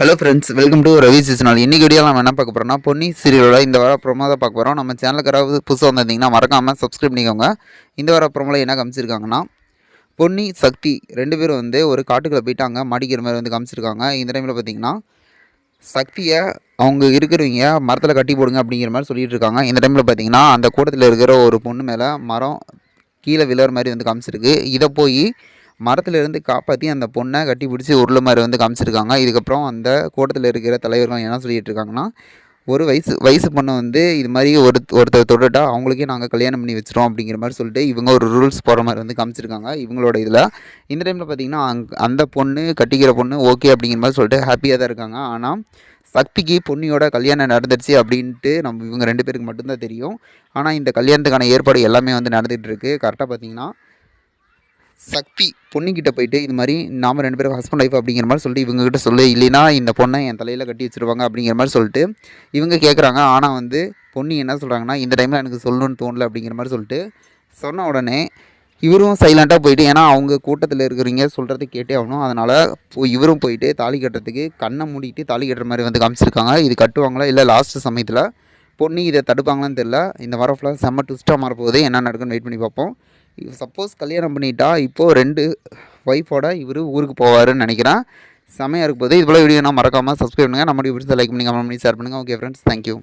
Hello friends welcome to Ravi சீசனால் இன்னைக்கு video நம்ம என்ன பார்க்க போகிறோம்னா பொன்னி சீரியலோட இந்த வார ப்ரோமோ தான் பார்க்க போகிறோம் நம்ம சேனலுக்கு யாராவது புதுசாக வந்திருந்தீங்கன்னா மறக்காமல் சப்ஸ்கிரைப் பண்ணிக்கோங்க. இந்த வார ப்ரோமோவில் என்ன காமிச்சிருக்காங்கன்னா பொன்னி சக்தி ரெண்டு பேரும் வந்து ஒரு காட்டுக்குள்ளே போயிட்டாங்க. மாடிக்கிற மாதிரி வந்து காமிச்சிருக்காங்க. இந்த டைமில் பார்த்தீங்கன்னா சக்தியை அவங்க இருக்கிறவங்க மரத்தில் கட்டி போடுங்க அப்படிங்கிற மாதிரி சொல்லிட்டு இருக்காங்க. இந்த டைமில் பார்த்தீங்கன்னா அந்த கூட்டத்தில் இருக்கிற ஒரு பொண்ணு மேலே மரம் கீழே விழுற மாதிரி வந்து காமிச்சிருக்கு. இதை போய் மரத்துல இருந்து காப்பாற்றி அந்த பொண்ணை கட்டி பிடிச்சி உருளை மாதிரி வந்து காமிச்சிருக்காங்க. இதுக்கப்புறம் அந்த கூட்டத்தில் இருக்கிற தலைவர்கள் என்ன சொல்லிட்டு இருக்காங்கன்னா ஒரு வயசு வயசு பொண்ணை வந்து இது மாதிரி ஒரு ஒருத்தர் தொட்டுட்டா அவங்களுக்கே நாங்கள் கல்யாணம் பண்ணி வச்சிரோம் அப்படிங்கிற மாதிரி சொல்லிட்டு இவங்க ஒரு ரூல்ஸ் போகிற மாதிரி வந்து காமிச்சிருக்காங்க. இவங்களோட இதில் இந்த டைமில் பார்த்தீங்கன்னா அங் அந்த பொண்ணு கட்டிக்கிற பொண்ணு ஓகே அப்படிங்கிற மாதிரி சொல்லிட்டு ஹாப்பியாக தான் இருக்காங்க. ஆனால் சக்திக்கு பொண்ணியோட கல்யாணம் நடந்துருச்சு அப்படின்ட்டு நம்ம இவங்க ரெண்டு பேருக்கு மட்டும்தான் தெரியும். ஆனால் இந்த கல்யாணத்துக்கான ஏற்பாடு எல்லாமே வந்து நடந்துகிட்டு இருக்குது கரெக்டாக பார்த்தீங்கன்னா சக்தி பொண்ணுக்கிட்ட போயிட்டு இது மாதிரி நாம் ரெண்டு பேரும் ஹஸ்பண்ட் ஒய்ஃப் அப்படிங்கிற மாதிரி சொல்லிட்டு இவங்க கிட்ட சொல்லு இல்லைன்னா இந்த பொண்ணை என் தலையில் கட்டி வச்சிருவாங்க அப்படிங்கிற மாதிரி சொல்லிட்டு இவங்க கேட்குறாங்க ஆனால் வந்து பொண்ணு என்ன சொல்கிறாங்கன்னா இந்த டைமில் எனக்கு சொல்லணும்னு தோணல அப்படிங்கிற மாதிரி சொல்லிட்டு சொன்ன உடனே இவரும் சைலண்ட்டாக போயிட்டு ஏன்னா அவங்க கூட்டத்தில் இருக்கிறவங்க சொல்கிறத கேட்டே ஆகணும். அதனால் போ இவரும் போயிட்டு தாலி கட்டுறதுக்கு கண்ணை மூடிட்டு தாலி கட்டுற மாதிரி வந்து காமிச்சிருக்காங்க. இது கட்டுவாங்களா இல்லை லாஸ்ட்டு சமயத்தில் பொண்ணு இதை தடுப்பாங்களான்னு தெரில இந்த வாரம் ஃபுல்லாக செம்ம ட்விஸ்ட்டாக மாறப்போகுது. என்ன நடக்குன்னு வெயிட் பண்ணி பார்ப்போம். சப்போஸ் கல்யாணம் பண்ணிட்டா இப்போது ரெண்டு ஒய்ஃபோட இவர் ஊருக்கு போவாருன்னு நினைக்கிறேன். செமையாக இருக்கும் போது இது வீடியோ நான் மறக்காமல் சப்ஸ்கிரைப் பண்ணுங்கள் நம்ம வீடியோ லைக் பண்ணி கமெண்ட் பண்ணி ஷேர் பண்ணுங்கள் ஓகே ஃப்ரெண்ட்ஸ் தேங்க்யூ